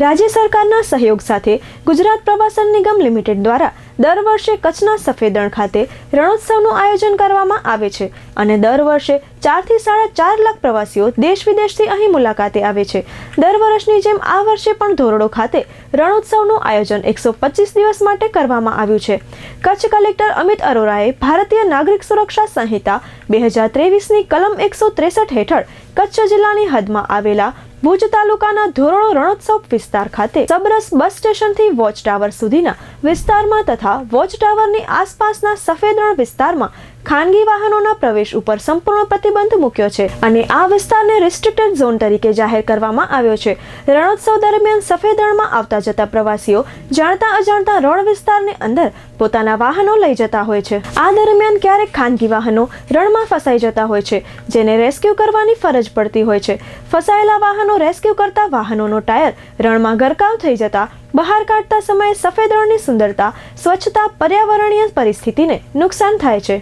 રાજ્ય સરકારના સહયોગ સાથે ગુજરાત પ્રવાસન નિગમ લિમિટેડ દ્વારા દર વર્ષે કચ્છના સફેદણ ખાતે રણોત્સવનું આયોજન કરવામાં આવે છે અને દર વર્ષે ચારથી સાડા ચાર લાખ પ્રવાસીઓ દેશ વિદેશથી અહીં મુલાકાતે આવે છે. દર વર્ષની જેમ આ વર્ષે પણ ધોરડો ખાતે રણોત્સવનું આયોજન એકસો પચીસ દિવસ માટે કરવામાં આવ્યું છે. કચ્છ કલેક્ટર અમિત અરોરાએ ભારતીય નાગરિક સુરક્ષા સંહિતા બે હજાર ત્રેવીસની કલમ એકસો ત્રેસઠ હેઠળ કચ્છ જિલ્લાની હદમાં આવેલા ભુજ તાલુકાના ધોરણો રણોત્સવ વિસ્તાર ખાતે સબરસ બસ સ્ટેશનથી વોચ ટાવર સુધીના વિસ્તારમાં તથા વોચ ટાવરની આસપાસના સફેદ રણ વિસ્તારમાં ખાનગી વાહનોના પ્રવેશ ઉપર સંપૂર્ણ પ્રતિબંધ મૂક્યો છે અને આ વિસ્તારને રિસ્ટ્રિક્ટેડ ઝોન તરીકે જાહેર કરવામાં આવ્યો છે. રણોત્સવ દરમિયાન સફેદ રણમાં આવતા જતા પ્રવાસીઓ જાણતા અજાણતા રણ વિસ્તારની અંદર પોતાના વાહનો લઈ જતા હોય છે. આ દરમિયાન ક્યારેક ખાનગી વાહનો રણમાં ફસાઈ જતા હોય છે, જેને રેસ્ક્યુ કરવાની ફરજ પડતી હોય છે. ફસાયેલા વાહનો રેસ્ક્યુ કરતા વાહનોનો ટાયર રણમાં ગરકાવ થઈ જતા, બહાર કાઢતા સમયે સફેદ રણની સુંદરતા, સ્વચ્છતા, પર્યાવરણીય પરિસ્થિતિને નુકસાન થાય છે.